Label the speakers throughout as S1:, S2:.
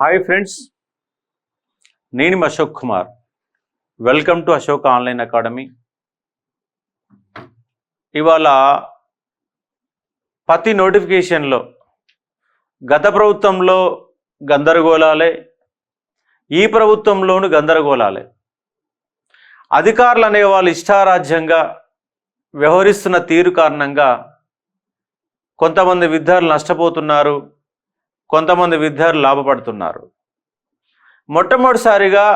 S1: Hi friends నేను Ashok Kumar. Welcome to Ashok online academy. ఇవాళ ప్రతి నోటిఫికేషన్లో గత ప్రభుత్వంలో గందరగోళాలే ఈ ప్రభుత్వంలోనూ గందరగోళాలే. అధికారులు అనేవాళ్ళు ఇష్టారాజ్యంగా వ్యవహరిస్తున్న తీరు కారణంగా కొంతమంది విద్యార్థులు నష్టపోతున్నారు. కొంతమంది విద్యార్థులు లాభపడుతున్నారు. మొట్టమొదటిసారిగా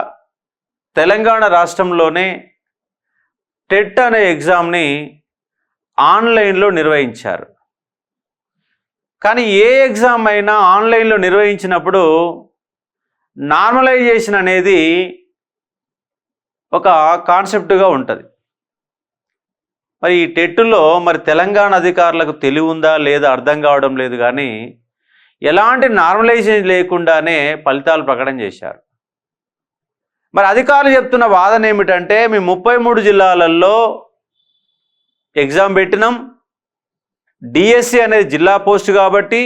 S1: తెలంగాణ రాష్ట్రంలోనే టెట్ అనే ఎగ్జామ్ని ఆన్లైన్లో నిర్వహించారు. కానీ ఏ ఎగ్జామ్ అయినా ఆన్లైన్లో నిర్వహించినప్పుడు నార్మలైజేషన్ అనేది ఒక కాన్సెప్ట్గా ఉంటుంది. మరి ఈ టెట్టులో మరి తెలంగాణ అధికారులకు తెలివి ఉందా లేదా అర్థం కావడం లేదు కానీ ఎలాంటి నార్మలైజేషన్ లేకుండానే ఫలితాలు ప్రకటన చేశారు. మరి అధికారులు చెప్తున్న వాదన ఏమిటంటే మేము ముప్పై మూడు జిల్లాలలో ఎగ్జామ్ పెట్టినాం. డిఎస్సి అనేది జిల్లా పోస్ట్ కాబట్టి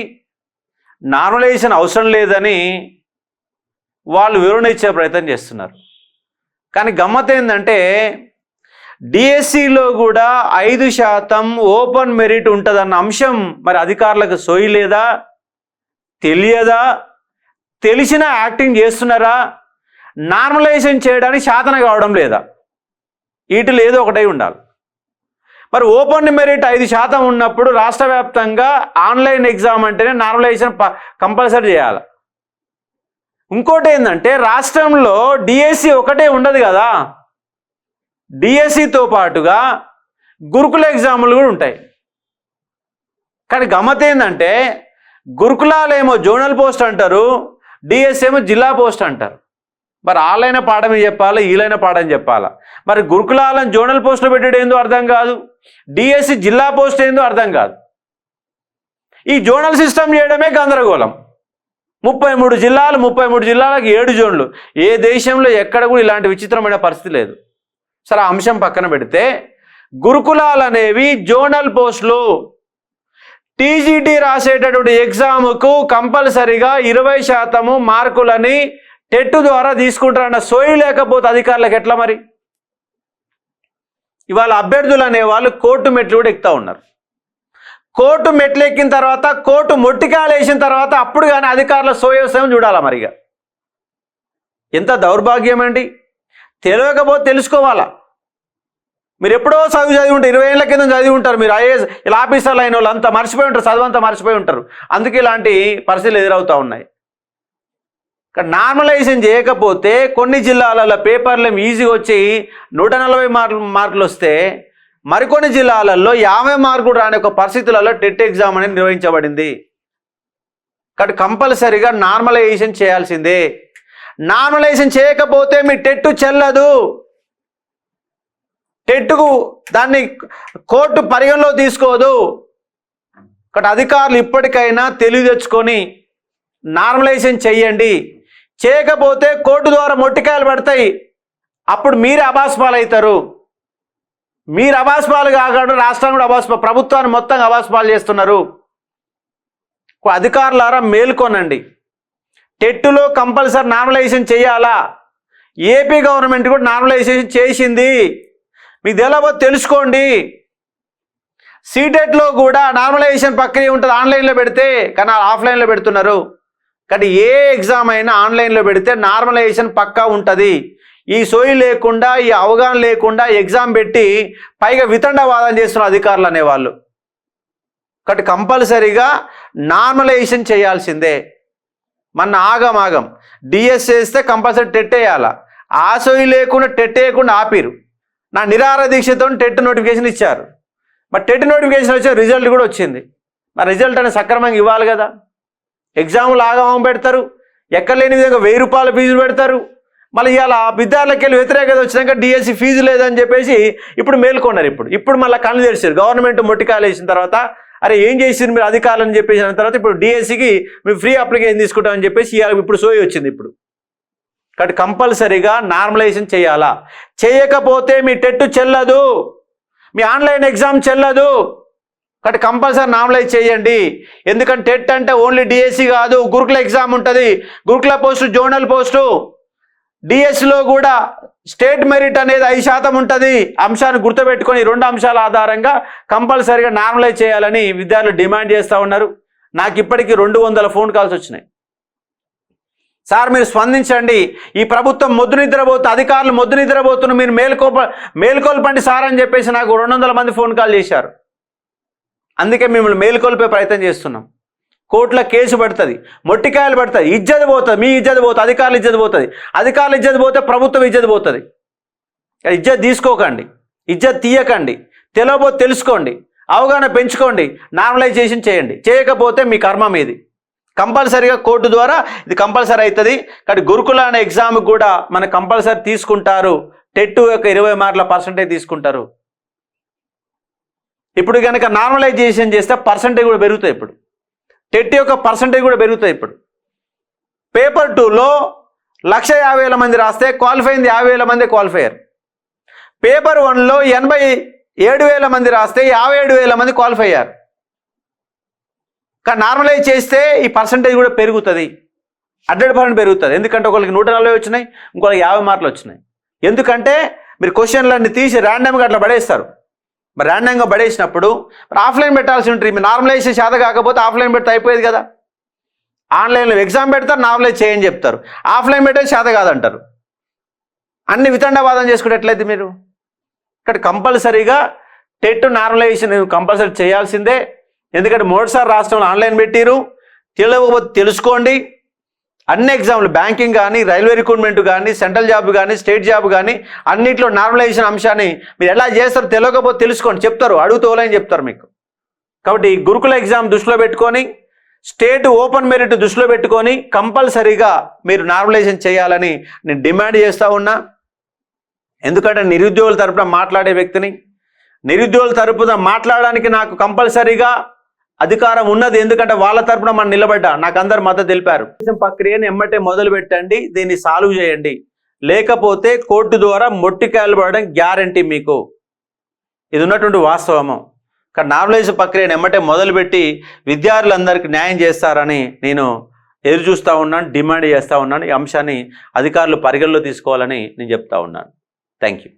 S1: నార్మలైజేషన్ అవసరం లేదని వాళ్ళు వివరణ ఇచ్చే ప్రయత్నం చేస్తున్నారు. కానీ గమ్మత్ ఏంటంటే డిఎస్సిలో కూడా ఐదు శాతం ఓపెన్ మెరిట్ ఉంటుందన్న అంశం మరి అధికారులకు సోయి లేదా? తెలియదా? తెలిసిన యాక్టింగ్ చేస్తున్నారా? నార్మలైజేషన్ చేయడానికి శాతన కావడం లేదా? వీటిలో ఏదో ఒకటై ఉండాలి. మరి ఓపెన్ మెరిట్ ఐదు శాతం ఉన్నప్పుడు రాష్ట్ర వ్యాప్తంగా ఆన్లైన్ ఎగ్జామ్ అంటేనే నార్మలైజేషన్ కంపల్సరీ చేయాలి. ఇంకోటి ఏంటంటే రాష్ట్రంలో డిఎస్సి ఒకటే ఉండదు కదా? డిఎస్సితో పాటుగా గురుకుల ఎగ్జాములు కూడా ఉంటాయి. కానీ గమ్మత్ ఏంటంటే గురుకులాలేమో జోనల్ పోస్ట్ అంటారు డిఎస్ ఏమో జిల్లా పోస్ట్ అంటారు. మరి ఆలైన పాఠం చెప్పాలా ఈలైన పాఠం చెప్పాలా? మరి గురుకులాలను జోనల్ పోస్టులు పెట్టడం ఏందో అర్థం కాదు డిఎస్సి జిల్లా పోస్ట్ ఏందో అర్థం కాదు. ఈ జోనల్ సిస్టమ్ చేయడమే గందరగోళం. ముప్పై మూడు జిల్లాలు ముప్పై మూడు జిల్లాలకు ఏడు జోన్లు. ఏ దేశంలో ఎక్కడ కూడా ఇలాంటి విచిత్రమైన పరిస్థితి లేదు. సరే అంశం పక్కన పెడితే గురుకులాలు అనేవి జోనల్ పోస్టులు టీజీటీ రాసేటటువంటి ఎగ్జామ్కు కంపల్సరిగా ఇరవై శాతము మార్కులని టెట్ ద్వారా తీసుకుంటారన్న సోయి లేకపోతే అధికారులకు ఎట్లా మరి? ఇవాళ అభ్యర్థులు అనేవాళ్ళు కోర్టు మెట్లు కూడా ఎక్కుతా ఉన్నారు. కోర్టు మెట్లు ఎక్కిన తర్వాత కోర్టు మొట్టికాయలు వేసిన తర్వాత అప్పుడు కానీ అధికారుల సోయోసం చూడాలా మరిగా? ఎంత దౌర్భాగ్యం అండి? తెలియకపోతే తెలుసుకోవాలా? మీరు ఎప్పుడో చదువు చదివి ఉంటారు ఇరవై ఏళ్ళ కింద చదివి ఉంటారు మీరు ఐఏఎస్ ఇలా ఆఫీసర్లు అయిన వాళ్ళు అంతా మర్చిపోయి ఉంటారు చదువంతా మర్చిపోయి ఉంటారు. అందుకే ఇలాంటి పరిస్థితులు ఎదురవుతూ ఉన్నాయి. ఇక్కడ నార్మలైజేషన్ చేయకపోతే కొన్ని జిల్లాలలో పేపర్లు ఈజీగా వచ్చి నూట నలభై మార్కులు మార్కులు వస్తే మరికొన్ని జిల్లాలలో యాభై మార్కులు రాని ఒక పరిస్థితులలో టెట్ ఎగ్జామ్ అనేది నిర్వహించబడింది. కాబట్టి కంపల్సరిగా నార్మలైజేషన్ చేయాల్సిందే. నార్మలైజేషన్ చేయకపోతే మీ టెట్టు చెల్లదు. టెట్టుకు దాన్ని కోర్టు పరిగణలో తీసుకోదు. ఇక్కడ అధికారులు ఇప్పటికైనా తెలివి తెచ్చుకొని నార్మలైజేషన్ చెయ్యండి. చేయకపోతే కోర్టు ద్వారా మొట్టికాయలు పడతాయి. అప్పుడు మీరు అభాస్పాలు అవుతారు మీరు అభాస్పాలు కాకుండా రాష్ట్రం కూడా అబాస్పా ప్రభుత్వాన్ని మొత్తం అభాస్పాలు చేస్తున్నారు. అధికారులారా మేల్కొనండి. టెట్టులో కంపల్సరీ నార్మలైజేషన్ చేయాలా ఏపీ గవర్నమెంట్ కూడా నార్మలైజేషన్ చేసింది. మీకు తెలియబోతే తెలుసుకోండి. సీటెట్లో కూడా నార్మలైజేషన్ ప్రక్రియ ఉంటుంది. ఆన్లైన్లో పెడితే కానీ ఆఫ్లైన్లో పెడుతున్నారు. కానీ ఏ ఎగ్జామ్ అయినా ఆన్లైన్లో పెడితే నార్మలైజేషన్ పక్కా ఉంటుంది. ఈ సోయి లేకుండా ఈ అవగాహన లేకుండా ఎగ్జామ్ పెట్టి పైగా వితండవాదం చేస్తున్న అధికారులు అనేవాళ్ళు. కాబట్టి కంపల్సరీగా నార్మలైజేషన్ చేయాల్సిందే. మన ఆగం ఆగం. డిఎస్ చేస్తే కంపల్సరీ టెట్ వేయాలా? ఆ సోయి లేకుండా టెట్ వేయకుండా ఆపిరు. నా నిరార దీక్షతో టెట్ నోటిఫికేషన్ ఇచ్చారు. మరి టెట్ నోటిఫికేషన్ వచ్చే రిజల్ట్ కూడా వచ్చింది. మరి రిజల్ట్ అనేది సక్రమంగా ఇవ్వాలి కదా. ఎగ్జామ్లు ఆగమం పెడతారు. ఎక్కడ లేని విధంగా వెయ్యి రూపాయల ఫీజులు పెడతారు. మళ్ళీ ఇవాళ విద్యార్థులకి వెళ్ళి వ్యతిరేకత వచ్చినాక డిఎస్సి ఫీజు లేదని చెప్పేసి ఇప్పుడు మేల్కొన్నారు ఇప్పుడు. ఇప్పుడు మళ్ళీ కళ్ళు తెరిచారు. గవర్నమెంట్ మొట్టికాయలు వేసిన తర్వాత అరే ఏం చేసింది మీరు అధికారులని చెప్పేసిన తర్వాత ఇప్పుడు డిఎస్సికి మీరు ఫ్రీ అప్లికేషన్ తీసుకుంటామని చెప్పేసి ఇవాళ ఇప్పుడు సోయి వచ్చింది ఇప్పుడు. కాబట్టి కంపల్సరీగా నార్మలైజేషన్ చేయాలా? చేయకపోతే మీ టెట్టు చెల్లదు. మీ ఆన్లైన్ ఎగ్జామ్ చెల్లదు. కాబట్టి కంపల్సరీ నార్మలైజ్ చేయండి. ఎందుకంటే టెట్ అంటే ఓన్లీ డిఎస్సి కాదు గురుకుల ఎగ్జామ్ ఉంటుంది. గురుకుల పోస్టు జోనల్ పోస్టు. డిఎస్సిలో కూడా స్టేట్ మెరిట్ అనేది ఐదు శాతం ఉంటుంది. అంశాన్ని గుర్తుపెట్టుకొని రెండు అంశాల ఆధారంగా కంపల్సరీగా నార్మలైజ్ చేయాలని విద్యార్థులు డిమాండ్ చేస్తూ ఉన్నారు. నాకు ఇప్పటికీ రెండు వందల ఫోన్ కాల్స్ వచ్చినాయి. సార్ మీరు స్పందించండి. ఈ ప్రభుత్వం మొద్దు నిద్రపోతు అధికారులు మొద్దు నిద్రపోతున్న మీరు మేల్కోప మేల్కొల్పండి సార్ అని చెప్పేసి నాకు రెండు వందల మంది ఫోన్ కాల్ చేశారు. అందుకే మిమ్మల్ని మేల్కొల్పే ప్రయత్నం చేస్తున్నాం. కోర్టులో కేసు పడుతుంది మొట్టికాయలు పడుతుంది ఇజ్జత పోతుంది మీ ఇజ్జత పోతుంది అధికారులు ఇజ్జత పోతుంది. అధికారులు ఇజ్జత పోతే ప్రభుత్వం ఇజ్జత పోతుంది. ఇజ్జత్ తీసుకోకండి ఇజ్జత్ తీయకండి తెలవబో తెలుసుకోండి అవగాహన పెంచుకోండి నార్మలైజేషన్ చేయండి. చేయకపోతే మీ కర్మ మీది. కంపల్సరీగా కోర్టు ద్వారా ఇది కంపల్సరీ అవుతుంది. కానీ గురుకుల అనే ఎగ్జామ్ కూడా మన కంపల్సరీ తీసుకుంటారు. టెట్ యొక్క ఇరవై మార్కుల పర్సంటేజ్ తీసుకుంటారు. ఇప్పుడు కనుక నార్మలైజేషన్ చేస్తే పర్సంటేజ్ కూడా పెరుగుతాయి ఇప్పుడు. టెట్ యొక్క పర్సంటేజ్ కూడా పెరుగుతాయి ఇప్పుడు. పేపర్ టూలో లక్ష యాభై వేల మంది రాస్తే క్వాలిఫై అయింది యాభై వేల మంది క్వాలిఫైయర్. పేపర్ వన్లో ఎనభై ఏడు వేల మంది రాస్తే యాభై ఏడు వేల మంది క్వాలిఫై అయ్యారు కానీ నార్మలైజ్ చేస్తే ఈ పర్సంటేజ్ కూడా పెరుగుతుంది. హండ్రెడ్ పర్సెంట్ పెరుగుతుంది. ఎందుకంటే ఒకరికి నూట నలభై వచ్చినాయి ఇంకొకరికి యాభై మార్కులు వచ్చినాయి. ఎందుకంటే మీరు క్వశ్చన్లన్నీ తీసి ర్యాండమ్గా అట్లా పడేస్తారు. మరి ర్యాండమ్గా పడేసినప్పుడు మరి ఆఫ్లైన్ పెట్టాల్సి ఉంటుంది. మీరు నార్మలైజేషన్ శాత కాకపోతే ఆఫ్లైన్ పెడితే అయిపోయేది కదా. ఆన్లైన్లో ఎగ్జామ్ పెడతారు నార్మలైజ్ చేయని చెప్తారు. ఆఫ్లైన్ పెట్టే శాత కాదంటారు. అన్ని వితండవాదం చేసుకునేట్లయితే మీరు? ఇక్కడ కంపల్సరీగా టెట్ నార్మలైజేషన్ కంపల్సరీ చేయాల్సిందే. ఎందుకంటే మొదటిసారి రాష్ట్రంలో ఆన్లైన్ పెట్టిరు. తెలియకపోతే తెలుసుకోండి. అన్ని ఎగ్జామ్లు బ్యాంకింగ్ కానీ రైల్వే రిక్రూట్మెంట్ కానీ సెంట్రల్ జాబ్ కానీ స్టేట్ జాబ్ కానీ అన్నింటిలో నార్మలైజేషన్ అంశాన్ని మీరు ఎలా చేస్తారో తెలియకపోతే తెలుసుకోండి. చెప్తారు అడుగుతోలని చెప్తారు మీకు. కాబట్టి గురుకుల ఎగ్జామ్ దృష్టిలో పెట్టుకొని స్టేట్ ఓపెన్ మెరిట్ దృష్టిలో పెట్టుకొని కంపల్సరీగా మీరు నార్మలైజేషన్ చేయాలని నేను డిమాండ్ చేస్తూ ఉన్నా. ఎందుకంటే నిరుద్యోగుల తరపున మాట్లాడే వ్యక్తిని నిరుద్యోగుల తరపున మాట్లాడడానికి నాకు కంపల్సరీగా అధికారం ఉన్నది ఎందుకంటే వాళ్ళ తరపున మనం నిలబడ్డా. నాకు అందరు మద్దతు తెలిపారు. ప్రక్రియను ఎమ్మటే మొదలు పెట్టండి దీన్ని సాల్వ్ చేయండి. లేకపోతే కోర్టు ద్వారా మొట్టికాయలు పడడం గ్యారంటీ మీకు. ఇది ఉన్నటువంటి వాస్తవము. కానీ నార్మలైజ్ ప్రక్రియను ఎమ్మటే మొదలుపెట్టి విద్యార్థులందరికీ న్యాయం చేస్తారని నేను ఎదురు చూస్తూ ఉన్నాను డిమాండ్ చేస్తూ ఉన్నాను. ఈ అంశాన్ని అధికారులు పరిగణలో తీసుకోవాలని నేను చెప్తా ఉన్నాను. Thank you